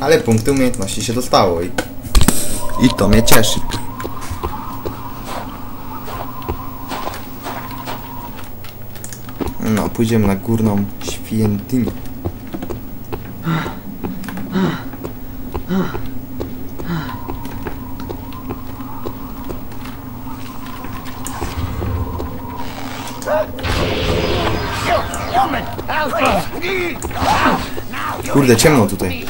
Ale punkty umiejętności się dostało i... I to mnie cieszy. No, pójdziemy na górną świętynię. Kurde, ciemno tutaj.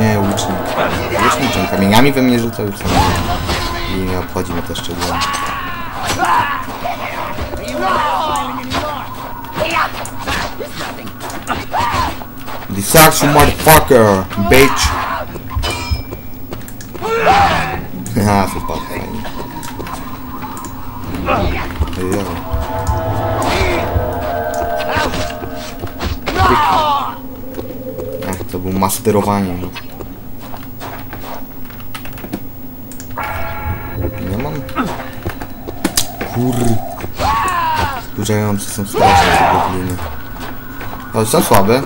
Nie, łucznik. Łuczniczym kamieniami we mnie rzuca już. I nie obchodzi mnie to sucks you motherfucker, bitch! Haha, wypadł fajnie. Ach, to był masterowanie. no. Nie mam. Kur. Wkurzające są straszne te gobliny. Ale są słabe.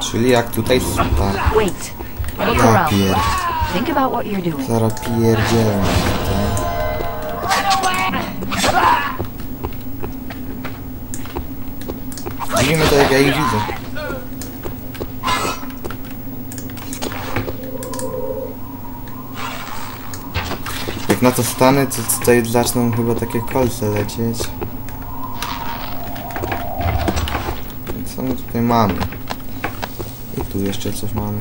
Czyli jak tutaj tak. Wait. Look Ja Widzimy to jak ja ich widzę. Jak na to stanę, to tutaj zaczną chyba takie kolce lecieć. Co my tutaj mamy? I tu jeszcze coś mamy.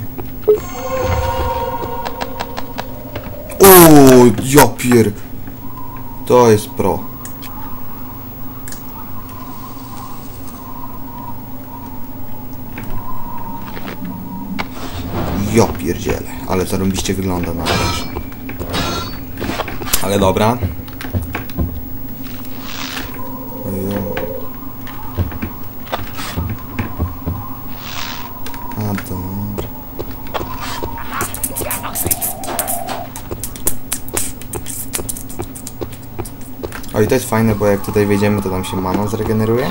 O, ja pier... To jest pro. Ja pierdzielę, ale to robiście wygląda na razie. Ale dobra. A dobra. O i to jest fajne, bo jak tutaj wejdziemy, to tam się mana zregeneruje.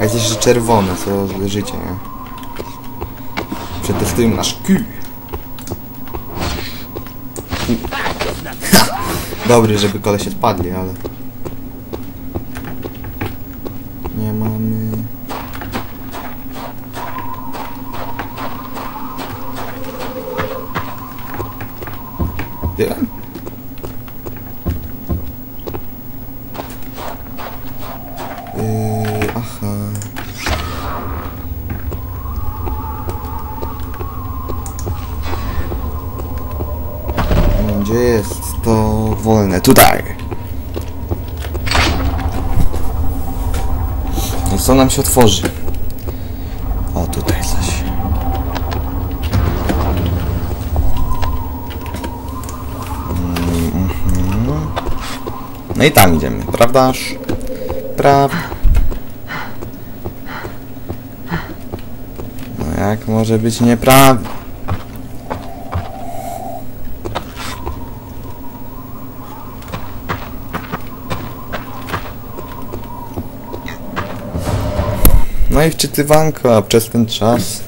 A jest jeszcze czerwone, co życie, nie? Przetestujmy nasz Q. Dobry, żeby kolesie spadli, ale... Nie mamy... Byłem? Wolne? Tutaj! I co nam się otworzy? O, tutaj coś. Mm, mhm. No i tam idziemy, prawdaż? Prawda. No jak może być nieprawda? No i wczytywanko, a przez ten czas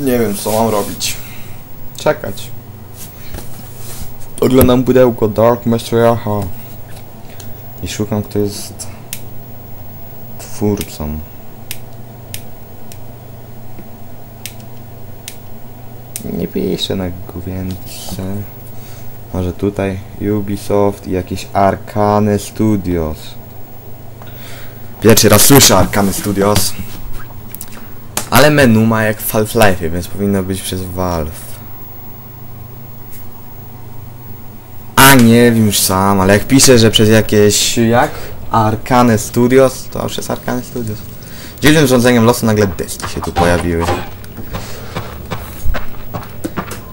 nie wiem co mam robić. Czekać. Oglądam pudełko Dark Messiah i szukam kto jest twórcą. Nie piszę na głębsze. Może tutaj Ubisoft i jakieś Arcane Studios. Pierwszy raz słyszę Arcane Studios. Ale menu ma jak w Half-Life, więc powinno być przez Valve. A nie wiem już sam, ale jak piszę, że przez jakieś... jak? Arcane Studios, to przez Arcane Studios. Dziwnym rządzeniem losu nagle deski się tu pojawiły.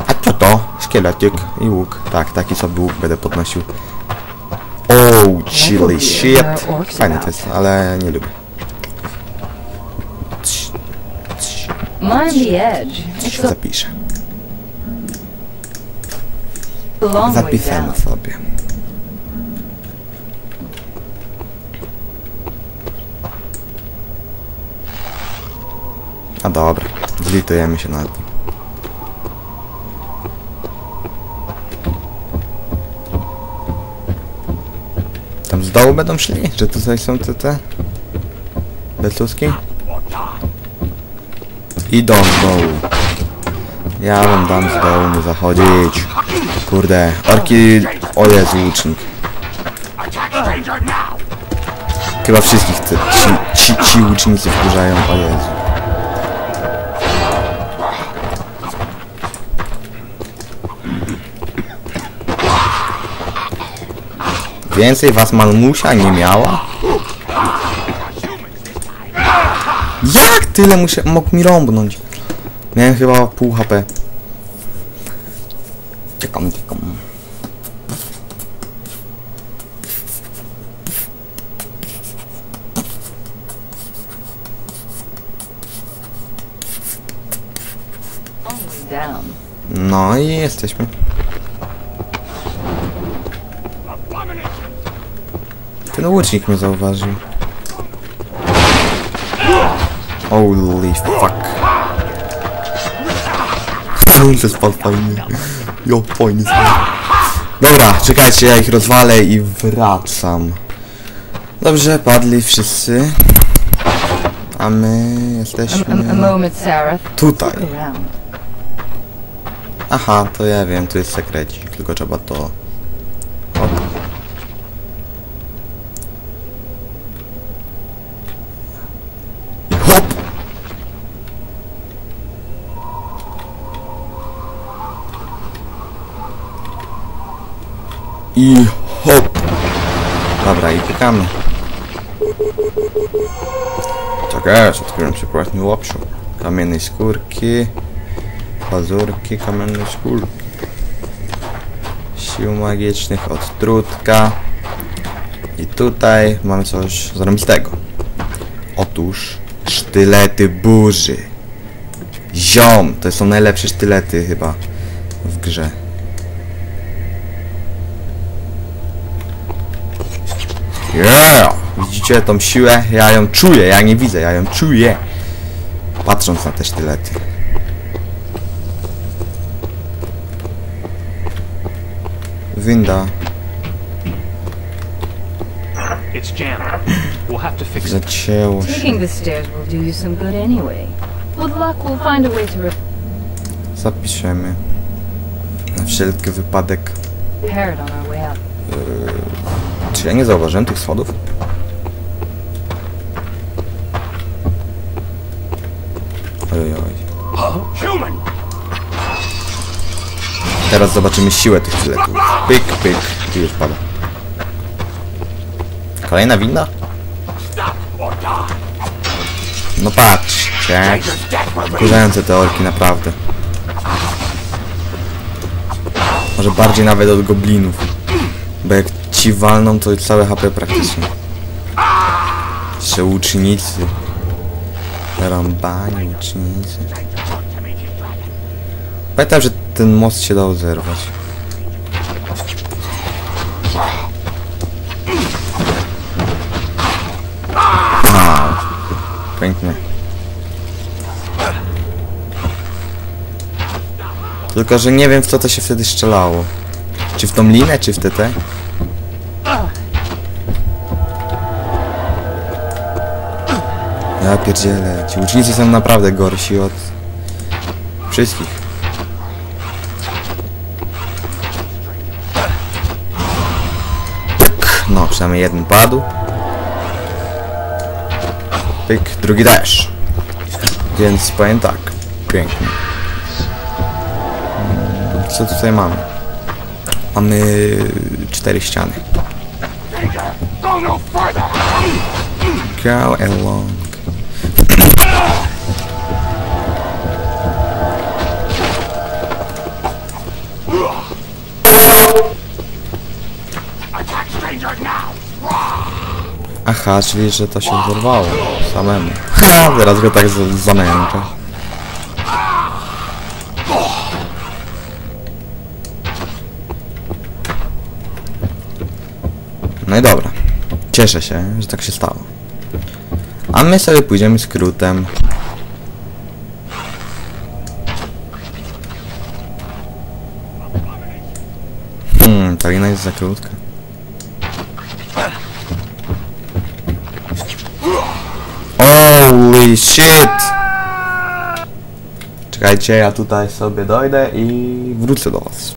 A co to? Szkieletyk i łuk. Tak, taki sobie łuk będę podnosił. Oh, chili shit. Fajne to jest, ale nie lubię. Mind the edge. Zapiszę. Down. sobie. A dobra, zlitujemy się nad Tam z dołu będą szli? Że tutaj są te te? Becuski? Idą z dołu. Ja wam dam z dołu mu zachodzić. Kurde, orki... O Jezu, łucznik. Chyba wszystkich te, ci, ci, ci łucznicy wkurzają, o Jezu. Więcej was Malmusia nie miała? Jak tyle muszę... mógł mi rąbnąć? Miałem chyba pół HP. Czekam, czekam. No i jesteśmy. Ten łucznik mnie zauważył. Holy fuck. Się spadł fajnie. Jo, fajnie. Dobra, czekajcie, ja ich rozwalę i wracam. Dobrze, padli wszyscy. A my jesteśmy... Tutaj. Aha, to ja wiem, tu jest sekrecik, tylko trzeba to... I hop! Dobra, i pukamy. Tak jest, odkryłem przepraszam łapsiu. Kamiennej skórki. Pazurki kamiennej skórki. Sił magicznych od trutka. I tutaj mamy coś zarobistego. Otóż sztylety burzy. Ziom! To są najlepsze sztylety chyba w grze. Yeah! Widzicie tą siłę? Ja ją czuję, ja nie widzę, ja ją czuję. Patrząc na te sztylety. Winda It's jammed. We'll have to fix it. zacięło się. Taking the stairs will do you some good anyway. With luck, we'll find a way to Zapiszemy. Na wszelki wypadek. repair it on our way up. Czy ja nie zauważyłem tych schodów? Ojoj. Teraz zobaczymy siłę tych sztyletów. Pyk, pyk. Tu już pada. Kolejna winda? No patrzcie. Wkurzające te orki, naprawdę. Może bardziej nawet od goblinów. Bo jak ci walną, to całe HP praktycznie. Jeszcze łucznicy. Rąbani łucznicy. Pamiętam, że ten most się dał zerwać. Pięknie. Tylko, że nie wiem w co to się wtedy strzelało. Czy w tą linę, czy w TT? Ja pierdzielę. Ci łucznicy są naprawdę gorsi od wszystkich. No, przynajmniej jeden padł. Pyk, drugi też. Więc powiem tak. Pięknie. Mm, Co tutaj mamy? Mamy cztery ściany. Go along. Aha, czyli że to się zerwało samemu. Ha, teraz go tak zamęczę. No i dobra. Cieszę się, że tak się stało. A my sobie pójdziemy skrótem. Hmm, no ta lina jest za krótka. Shit! Czekajcie, ja tutaj sobie dojdę i wrócę do was.